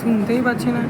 শুনতেই পাচ্ছি না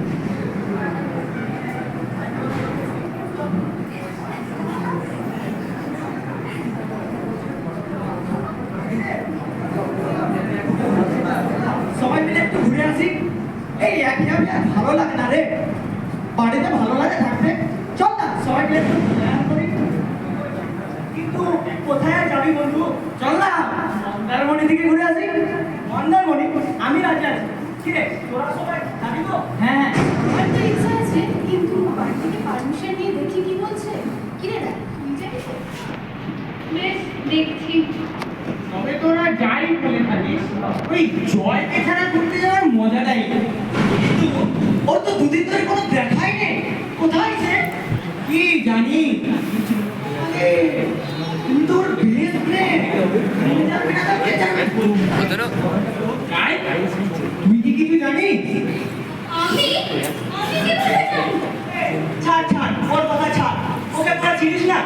না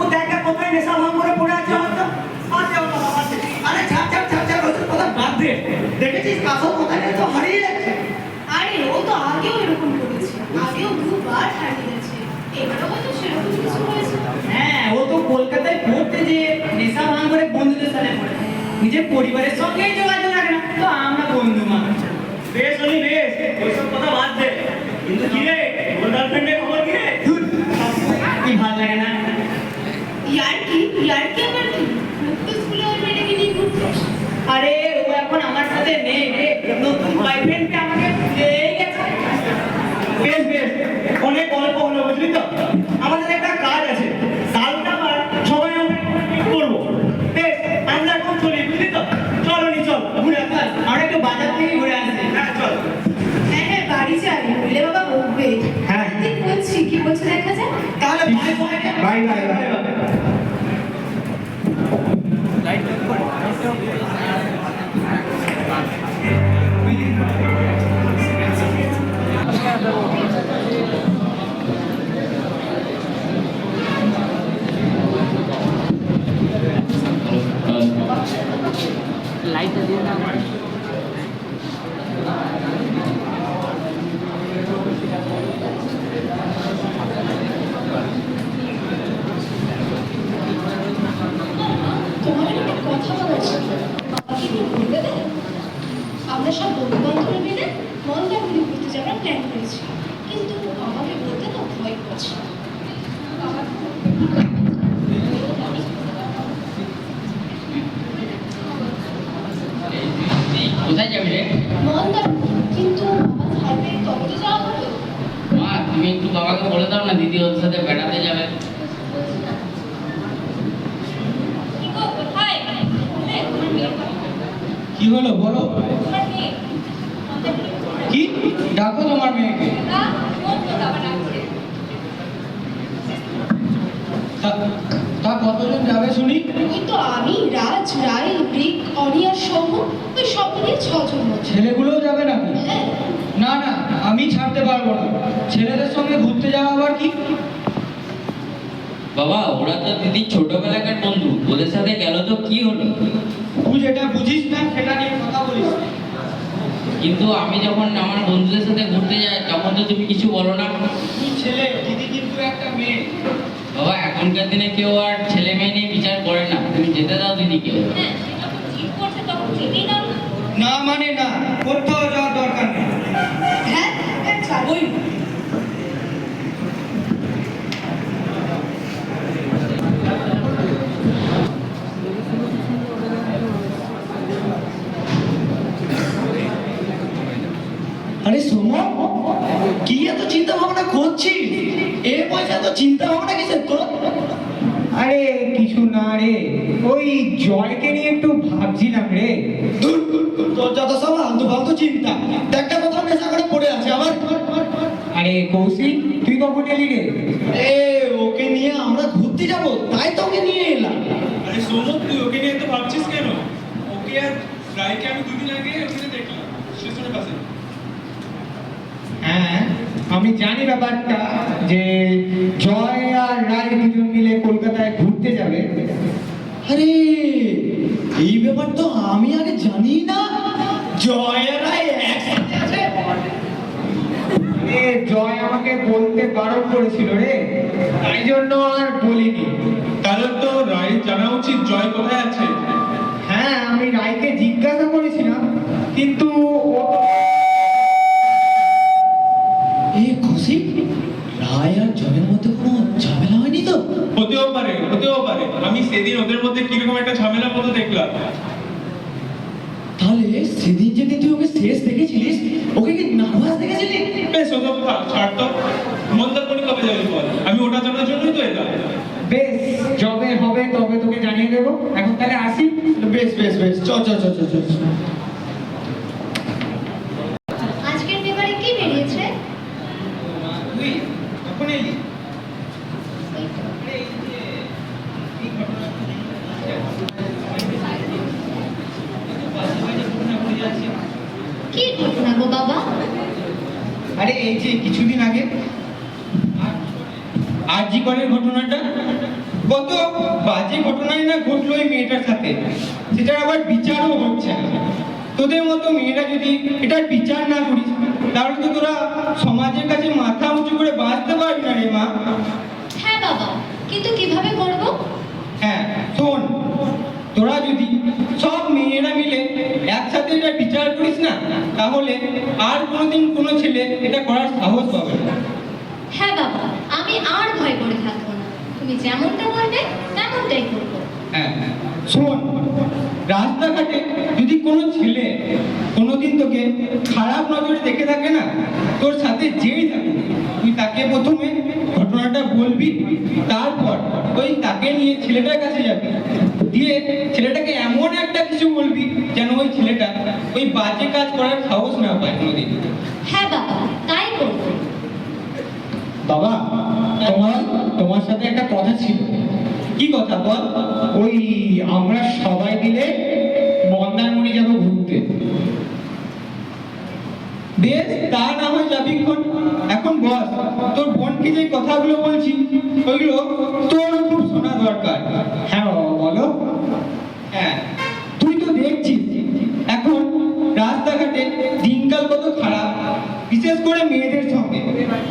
ও দেখা কোথায় নেশা ভাঙ করে পড়ে আছে হয়তো কথা আরে ছাড় ছাড় ছাড় ছাড় ওর কথা বাদ দে। দেখেছিস কাসব কোথায় তো হারিয়ে যাচ্ছে আরে ও তো আগেও এরকম করেছে। আগেও দুবার হারিয়ে গেছে। এবারও হয়তো সেরকম কিছু হয়েছে। হ্যাঁ ও তো কলকাতায় পড়তে যে নেশা ভাঙ করে বন্ধুদের সাথে পড়ে। নিজের পরিবারের সঙ্গেই যোগাযোগ রাখে না। তো আমরা বন্ধু মানুষ। বেশ বেশ। ওইসব কথা বাদ দে। কিন্তু কি রে? ওর গার্লফ্রেন্ডের কি ভালো লাগে না। ইয়ার কি ইয়ার কি? আবার কি মুক্ত স্কুলে ওই মেয়েটাকে নিয়ে ঘুরতে আরে ও এখন আমার সাথে নেই। লাইটটা দিয়ে না তোমার একটা কথা বলার ছিল বাবাকে নিয়ে ঘুরবে দেবে আমরা সব বন্ধু বান্ধবরা মিলে মন্দারমণি ঘুরতে যাওয়ার প্ল্যান করেছি কিন্তু আমাকে বলতে না ভয় করছে বাবা কোথায় যাবি রে মন্দারমণি কিন্তু আমার থাকবে তবে তো যাওয়া হবে মা তুমি একটু বাবাকে বলে দাও না দিদি ওর সাথে বেড়াতে যাবে। কি হলো বলো। কি? ডাকো তোমার মেয়েকে। তো কতজন যাবে শুনি? ওই তো আমি রাজ রাই রিক অনিয়ার সৌম্য ওই সব মিলিয়ে ছজন ছেলেগুলোও যাবে নাকি? হ্যাঁ। না না আমি ছাড়তে পারব না। ছেলেদের সঙ্গে ঘুরতে যাওয়া আবার কি? বাবা ওরা তো দিদির ছোটবেলাকার বন্ধু। ওদের সাথে গেল তো কি হলো? তুই যেটা বুঝিস না সেটা নিয়ে কথা বলিস কিন্তু আমি যখন আমার বন্ধুদের সাথে ঘুরতে যাই তখন তো তুমি কিছু বলো না। তুই ছেলে দিদি কিন্তু একটা মেয়ে। বাবা এখনকার দিনে কেউ আর ছেলে মেয়ে নিয়ে বিচার করে না। তুমি যেতে দাও দিদিকে। হ্যাঁ না না মানে না কোথাও যাওয়ার দরকার নেই। হ্যাঁ আরে শোনো কি এত চিন্তা ভাবনা করছিস? এ পয়সা তো চিন্তা ভাবনা কিসের তোর? আরে কিছু না রে। ওই জয়কে নিয়ে একটু ভাবছিলাম রে। দূর তোর যত সব আলতু ফালতু চিন্তা। একটা কথা নেশা করে পড়ে আছে আবার আরে কৌশিক তুই কখন এলি রে? এ ওকে নিয়ে আমরা ঘুরতে যাব তাই তো ওকে নিয়ে এলাম। আরে সোমক তুই ওকে নিয়ে এত ভাবছিস কেন? ওকে আর রায়কে আমি দুদিন আগে ওখানে দেখলাম স্টেশনের পাশে। হ্যাঁ আমি জানি ব্যাপারটা যে জয় আর রায় দুজন মিলে কলকাতায় ঘুরতে যাবে। আরে এই ব্যাপার তো আমি আগে জানি না। জয় আর রায় আছে? জয় আমাকে বলতে বারণ করেছিল রে। তাই জন্য আর বলিনি। তাহলে তো রায় জানা উচিত জয় কোথায় আছে? হ্যাঁ আমি রায়কে জিজ্ঞাসা করেছিলাম কিন্তু ও হতেও পারে হতেও পারে। আমি সেদিন ওদের মধ্যে কীরকম একটা ঝামেলার মতো দেখলাম। তাহলে সেদিন যেদিন তুই ওকে শেষ দেখেছিলিস ওকে কি নার্ভাস দেখেছিলি? বেশ ওসব থাক, ছাড় তো। মন্দারমণি কবে যাবে বল? আমি ওটা জানার জন্যই তো এলাম। বেশ যবে হবে তবে তোকে জানিয়ে দেবো। এখন তাহলে আসি। বেশ বেশ বেশ। চ চ চ চ চ আজকের পেপারে কি বেরিয়েছে তুই কখন এলি এই তো। আরে এই যে এই ঘটনা কি ঘটনা গো বাবা আরে এই যে কিছুদিন আগে আরজি করের ঘটনাটা কত বাজে ঘটনাই না ঘটলো ওই মেয়েটার সাথে সেটার আবার বিচারও হচ্ছে না তোদের মতো মেয়েরা যদি এটার বিচার না করিস তাহলে তো তোরা সমাজের কাছে মাথা উঁচু করে বাঁচতে পারবি না রে মা হ্যাঁ বাবা কিন্তু কীভাবে করব? হ্যাঁ শোন তোরা যদি সব মেয়েরা মিলে একসাথে এটা বিচার করিস না তাহলে আর কোনোদিন কোনো ছেলে এটা করার সাহস পাবে না। হ্যাঁ বাবা আমি আর ভয় করে থাকব না। তুমি যেমনটা বলবে তেমনটাই করব। হ্যাঁ শোন রাস্তাঘাটে যদি কোনো ছেলে কোনোদিন তোকে খারাপ নজরে দেখে থাকে না তোর সাথে যেই থাকুক তুই তাকে প্রথমে ঘটনাটা বলবি? তারপর ওই তাকে নিয়ে ছেলেটার কাছে যাবি? দিয়ে ছেলেটাকে এমন একটা কিছু বলবি যেন ওই ছেলেটা ওই বাজে কাজ করার সাহস না পায় কোনোদিন। হ্যাঁ বাবা তাই করব। বাবা তোমার তোমার সাথে একটা কথা ছিল। কি কথা বল? ওই আমরা সবাই মিলে মন্দারমণি যাব ঘুরতে। বেশ তা না হয় যাবি ক্ষণ। এখন বস, তোর বোনকে যে কথাগুলো বলছি, ওইগুলো তোর খুব শোনা দরকার। হ্যাঁ বাবা, বলো। হ্যাঁ তুই তো দেখছিস, এখন রাস্তাঘাটে দিনকাল কত খারাপ, বিশেষ করে মেয়েদের সঙ্গে।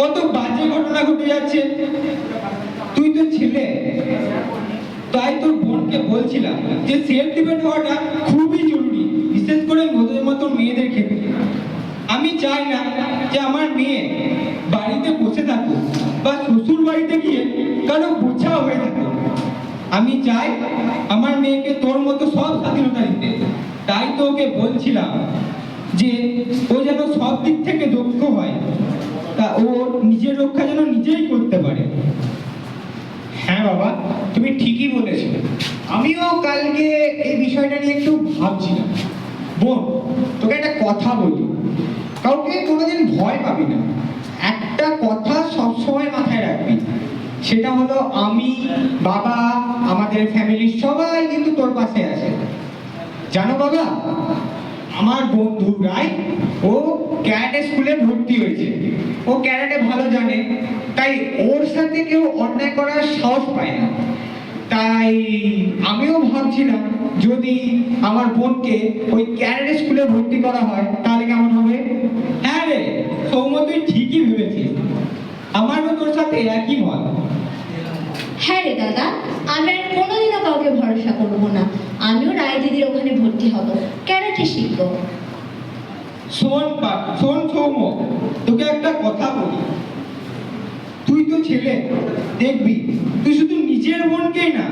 কত বাজে ঘটনা ঘটে যাচ্ছে। তুই তো ছেলে। তাই তোর বোনকে বলছিলাম যে সেলফ ডিফেন্ড হওয়াটা খুবই জরুরি। আমি চাই না যে আমার মেয়ে বাড়িতে বসে থাকুক বা শ্বশুর বাড়িতে গিয়ে কারও বোঝা হয়ে থাকে। আমি চাই আমার মেয়েকে তোর মতো সব স্বাধীনতা দিতে। তাই তো ওকে বলছিলাম যে ও যেন সব দিক থেকে দক্ষ হয়, তা ও নিজের রক্ষা যেন নিজেই করতে পারে। হ্যাঁ বাবা, তুমি ঠিকই বলেছ। আমিও কালকে এই বিষয়টা নিয়ে একটু ভাবছিলাম। বোন, তোকে একটা কথা বলি। কাউকে কোনোদিন ভয় পাবি না। একটা কথা সবসময় মাথায় রাখবি। সেটা হলো আমি, বাবা, আমাদের ফ্যামিলির সবাই কিন্তু তোর পাশে আছে। জানো বাবা, আমার বন্ধু রায় ও ক্যারাটে স্কুলে ভর্তি হয়েছে। ও ক্যারাটে ভালো জানে। তাই ওর সাথে কেউ অন্যায় করার সাহস পায় না। তাই আমিও ভাবছিলাম, যদি আমার বোনকে ওই ক্যারাটে স্কুলে ভর্তি করা হয়, তাহলে কেমন সৌম্য তুই ঠিকই ভেবেছিস। আমারও তোর সাথে একই মত। হ্যাঁ রে দাদা আমি আর কোনোদিনও কাউকে ভরসা করব না। আমিও রায় দিদির ওখানে ভর্তি হব। ক্যারাটে শিখব? শোন পা- শোন সৌম্য তোকে একটা কথা বলি। তুই তো ছেলে দেখবি তুই শুধু নিজের বোনকেই না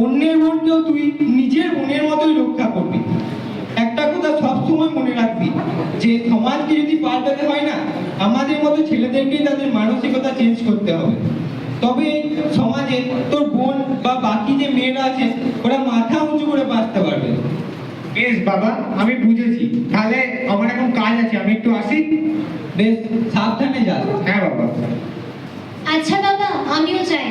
অন্যের বোনকেও তুই নিজের বোনের মতোই রক্ষা করবি। কথা সবসময় মনে রাখবি যে সমাজকে যদি পাল্টাতে হয় না আমাদের মতো ছেলেদেরকেই তাদের মানসিকতা চেঞ্জ করতে হবে। তবে সমাজে তোর বোন বা বাকি যে মেয়েরা আছে ওরা মাথা উঁচু করে বাঁচতে পারবে। বেশ বাবা আমি বুঝেছি। তাহলে আমার এখন কাজ আছে আমি একটু আসি। বেশ সাবধানে যাস হ্যাঁ বাবা। আচ্ছা বাবা আমিও যাই।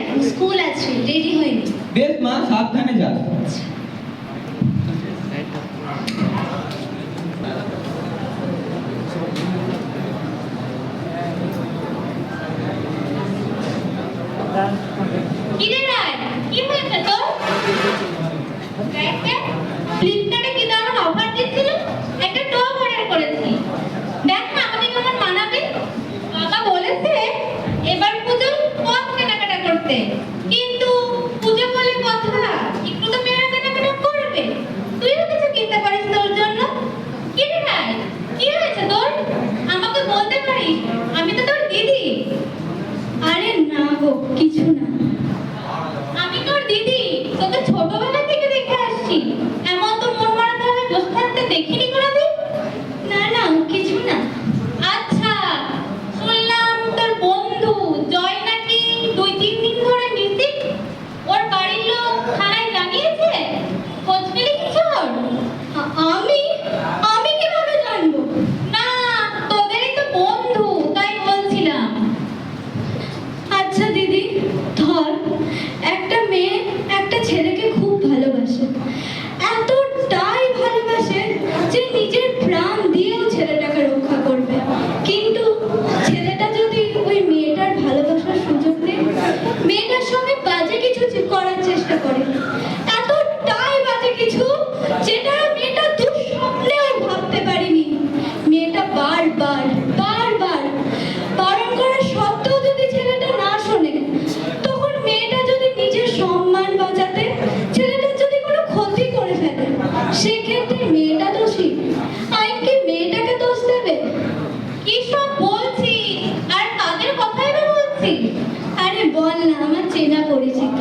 ভাবছিস আরে বল না, আমার চেনা পরিচিত।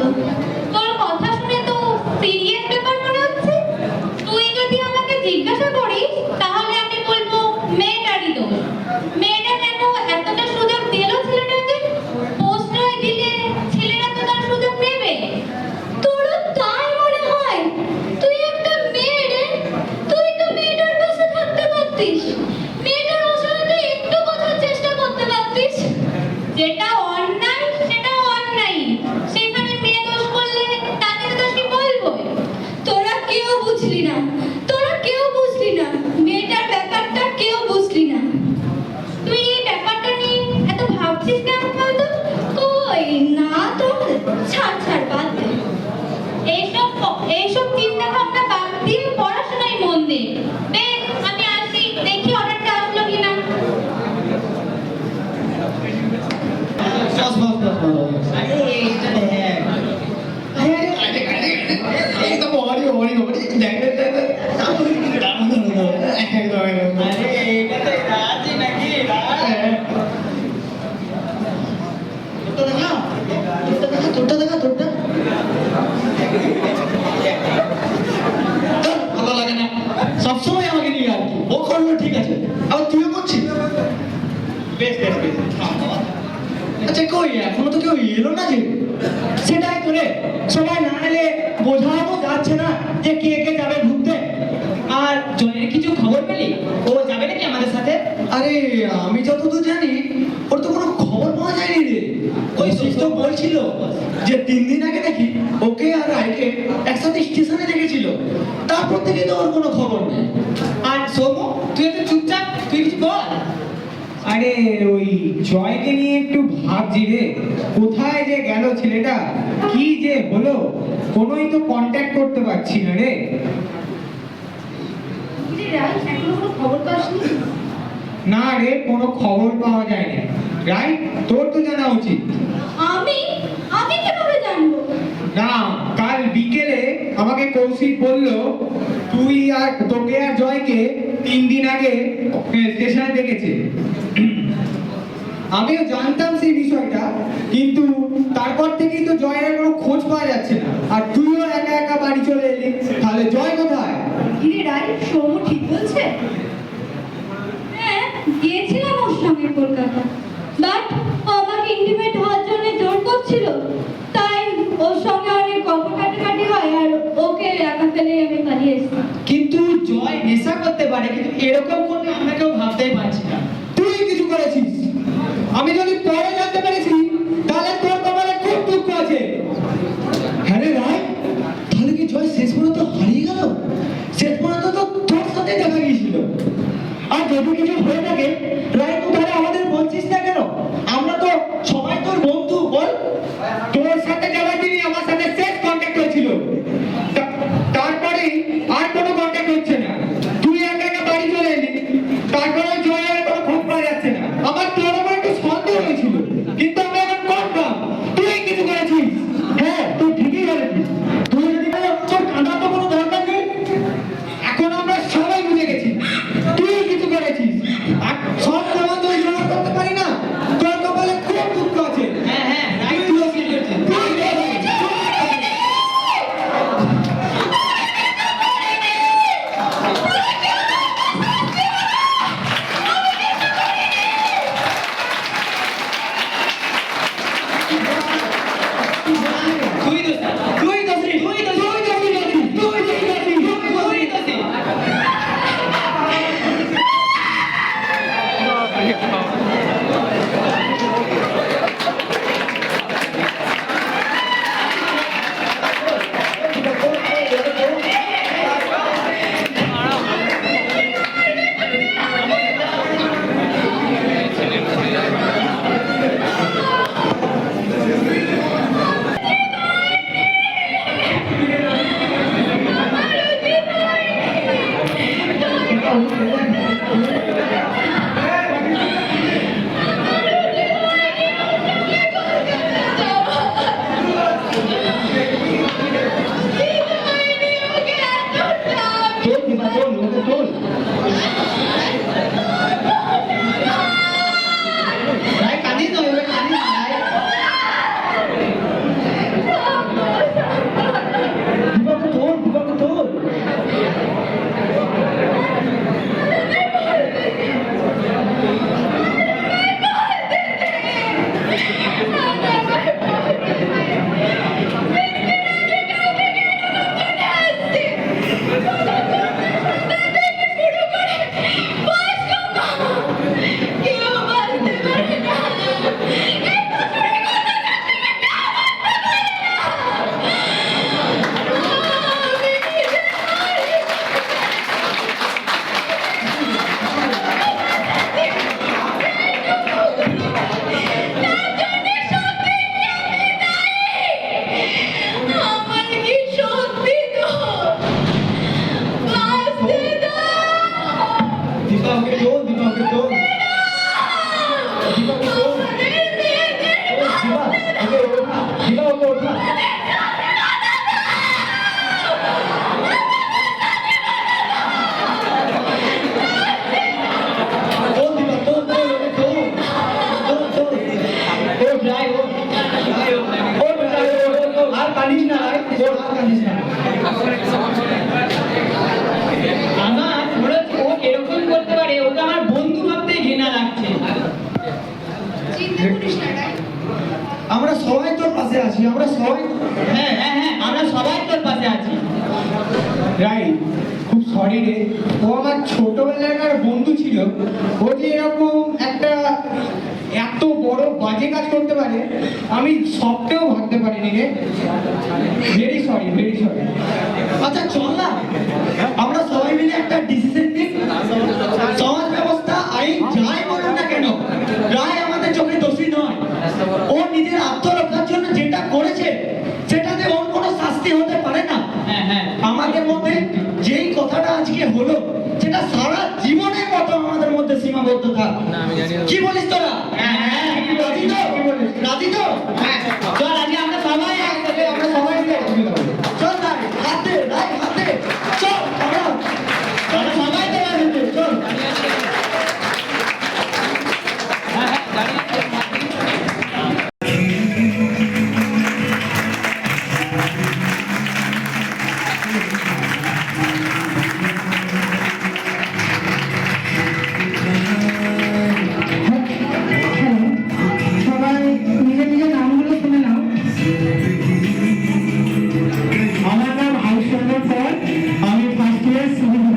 তোর কথা শুনে তো সিরিয়াস ব্যাপার মনে হচ্ছে। তুই যদি আমাকে জিজ্ঞাসা করিস, তাহলে বেশ বেশ বেশ। আচ্ছা কই এখনও? তো কেউ এলো না যে। সেটাই তো রে। সবাই না এলে বোঝাও যাচ্ছে না যে কে কে যাবে ঘুরতে। আর জয়ের কিছু খবর পেলি? ও যাবে নাকি আমাদের সাথে? আরে আমি যতদূর জানি ওর তো কোনো খবর পাওয়া যায়নি রে। ওই তো বলছিল যে তিন দিন আগে নাকি ওকে আর রাইকে একসাথে স্টেশনে দেখেছিল। তারপর থেকে তো ওর কোনো খবর নেই। আর সোমু তুই একটু চুপচাপ তুই কিছু বল। আরে ওই জয়কে নিয়ে একটু ভাবছি রে। কোথায় যে গেল ছেলেটা? কি যে হলো কোনোই তো কন্ট্যাক্ট করতে পারছি না রে। না রে কোনো খবর পাওয়া যায়নি। রাইট তোর তো জানা উচিত। আমি? আমি কীভাবে জানব? না কাল বিকেলে আমাকে কৌশিক বলল তুই আর তোকে আর জয়কে তিন দিন আগে স্টেশনে দেখেছে। আমিও জানতাম সেই বিষয়টা, কিন্তু তারপর থেকেই তো জয়ের কোনো খোঁজ পাওয়া যাচ্ছে না। আর তুইও একা একা বাড়ি চলে এলি, তাহলে জয় কোথায়? কিরে রাই সৌম ঠিক বলছে? হ্যাঁ গিয়েছিলাম ওর সঙ্গে কলকাতা বাট আমাকে ইন্টিমেট হওয়ার জন্য জোর করছিল তাই ওর সঙ্গে অনেক গল্প কাটাকাটি হয় আর ওকে একা ফেলে আমি পালিয়ে এসেছি কিন্তু জয় নেশা করতে পারে কিন্তু এরকম করলে আমরা কেউ ভাবতেই পারছি না। তুই কিছু করেছিস? আমি যদি আছি আমরা সবাই হ্যাঁ হ্যাঁ হ্যাঁ আমরা সবাই তোর পাশে আছি। রাই খুব সরি রে। ও আমার ছোটবেলাকার বন্ধু ছিল। ও যে এরকম একটা এত বড় বাজে কাজ করতে পারে আমি সবটাও ভাবতে পারিনি রে। ভেরি সরি ভেরি সরি আচ্ছা চল না। আমরা সবাই মিলে একটা ডিসিশন নিই। সমাজ ব্যবস্থা আইন যাই বলুন না কেন রায় আমাদের চোখে দোষী নয়। ও নিজের আত্মরক্ষার করেছে সেটাতে ওর কোনো শাস্তি হতে পারে না। হ্যাঁ হ্যাঁ। আমাদের মধ্যে যেই কথাটা আজকে হলো সেটা সারা জীবনের মতো আমাদের মধ্যে সীমাবদ্ধ থাক। কি বলিস তোরা? হ্যাঁ, তো রাজি তো? রাজি তো? হ্যাঁ। চল Gracias.